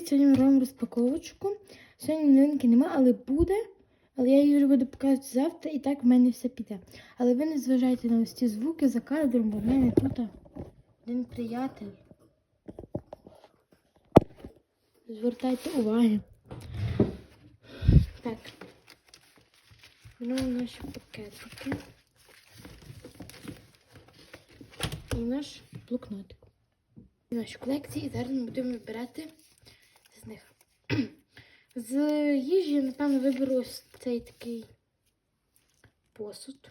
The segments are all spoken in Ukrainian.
Сьогодні ми робимо розпаковочку. Сьогодні новинки нема, але буде. Але я її вже буду показувати завтра, і так в мене все піде. Але ви не зважайте на ось ці звуки за кадром, бо в мене тут один приятель. Звертайте увагу. Так. Беремо наші пакетики. І наш блокнотик. Наші колекції. Зараз ми будемо вибирати з. З їжі, я, напевно, виберу ось цей такий посуд.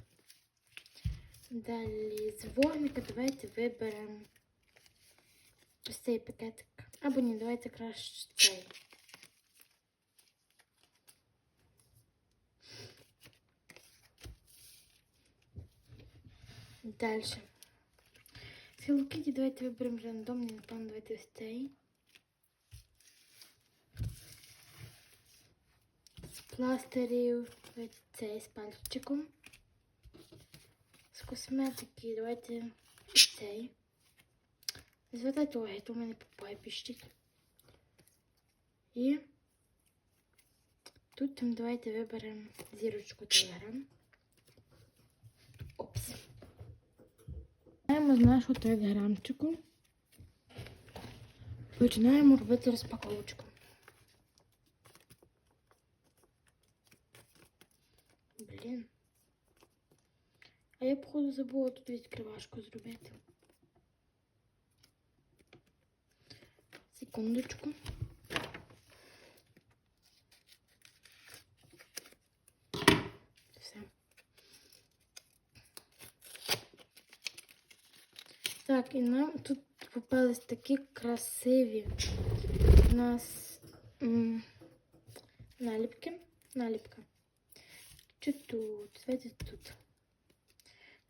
Далі з вогника давайте виберемо ось цей пакетик. Або ні, давайте краще цей. Далі. З давайте виберемо рандомний, напевно, давайте ось цей. Пластирів цей з пальчиком. З косметики давайте цей. Звертайте уваги, то в мене попай піщить. І тут давайте виберемо зірочку Телеграм. Опс. Починаємо з нашого телеграмчику. Починаємо робити розпаковочку. Блін. А я, походу, забула тут відкривашку зробити. Секундочку. Все. Так, і нам тут попались такі красиві у нас м, наліпки. Наліпка. Чи тут? Давайте тут.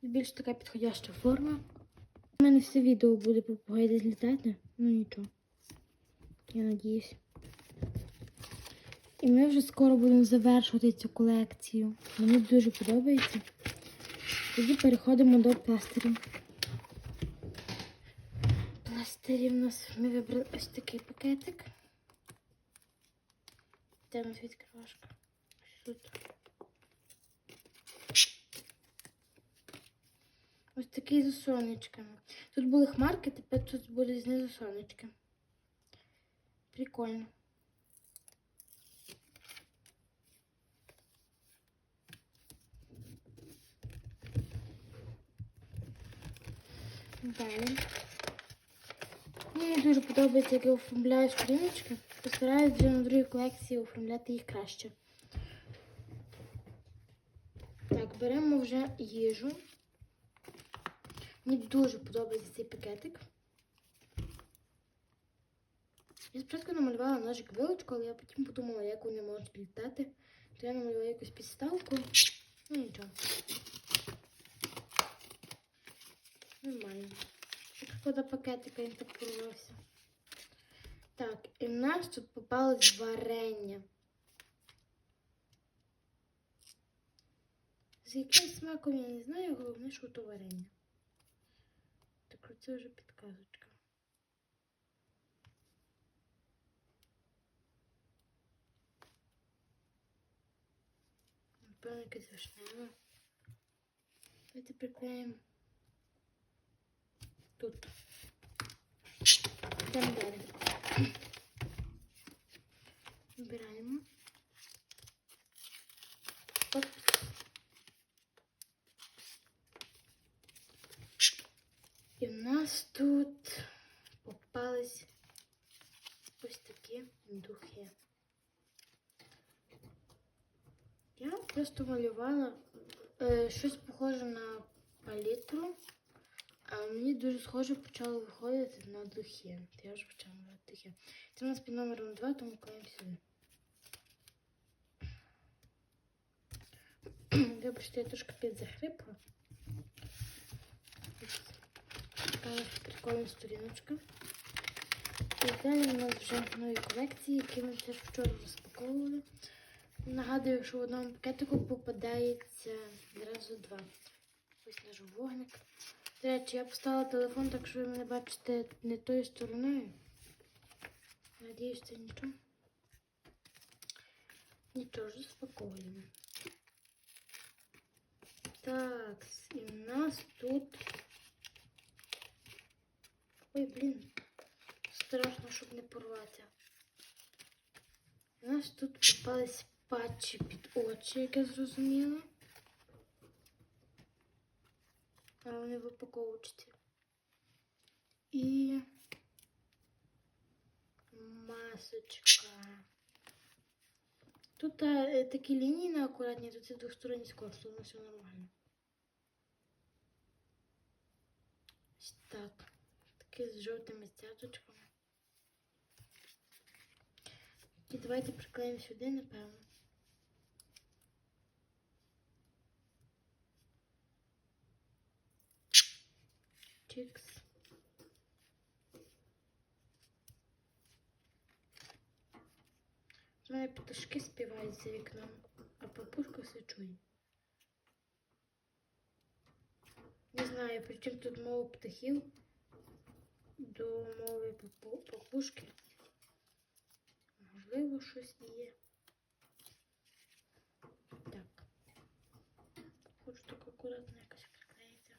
Більш така підходяща форма. У мене все відео буде попугай десь літати. Ну нічого. Я надіюсь. І ми вже скоро будемо завершувати цю колекцію. Мені дуже подобається. Тоді переходимо до пластирів. Пластирів у нас ми вибрали ось такий пакетик. Де у нас відкривашка? Ось тут. Ось такий з сонечками. Тут були хмарки, тепер тут буде знизу сонечки. Прикольно. Далі. Мені дуже подобається, як я оформляю сторіночки. Постараюсь вже на другій колекції оформляти їх краще. Так, беремо вже їжу. Мені дуже подобається цей пакетик. Я спочатку намалювала ножик вилочку, але я потім подумала, як вони можуть літати. То я намалювала якусь підставку. Ну нічого. Нормально. Шкода пакетика він так порвався. Так, і в нас тут попалось варення. З яким смаком я не знаю, головне, що то варення. Так, це вже підказочка. Напевно, вишневе. Давайте приклеїмо тут. Там далі. Вибираємо. Оп. І в нас тут попались ось такі духи. Я просто малювала е, щось похоже на палітру. А мені дуже схоже почало виходити на духи. Я вже почала малювати духи. Це у нас під номером 2, тому клеїмо сюди. Вибачте, я трошки підзахрипла. Така прикольна сторіночка. Далі у нас вже нові колекції, які ми теж вчора розпаковували. Нагадую, що в одному пакетику попадається зразу два. Ось наш вогник. До речі, я поставила телефон, так що ви мене бачите не тою стороною. Надіюсь, це нічого. Нічого ж розпаковуємо. Так, і в нас тут. Ой, блін. Страшно, щоб не порвати. У нас тут попались патчі під очі, як я зрозуміла. А вони в упаковочці. І масочка. Тут е, такі лінії на акуратні, тут це двосторонній скотч, тому все нормально. Так. Такі з жовтими цяточками. І давайте приклеїмо сюди, напевно. Чикс. У мене пташки співають за вікном, а папушка все чує. Не знаю, при чому тут мова птахів до мови папу- папушки. Можливо, щось і є. Так. Хочу так акуратно якось приклеїти.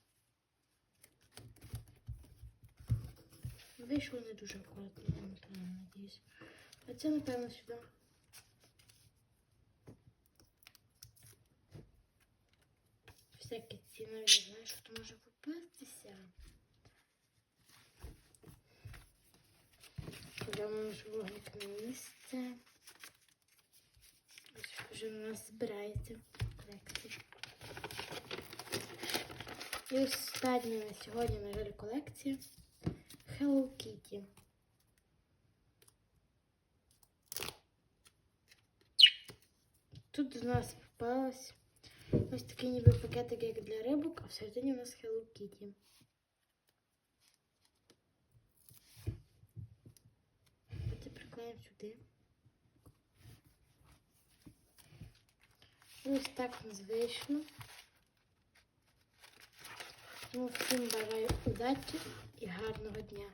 Вийшло не дуже акуратно, я напевно, надіюсь. А це, напевно, сюди. Всякі ці навіть не знаю, що тут може попастися. Кладемо наш вогник на місце. Вже у нас збирається колекція. І остання на сьогодні, на жаль, колекція Hello Kitty. Тут до нас попалась ось такий ніби пакетик, як для рибок, а всередині у нас Hello Kitty. Приклеїмо сюди. Ось так незвично. Тому всім бажаю удачі і гарного дня.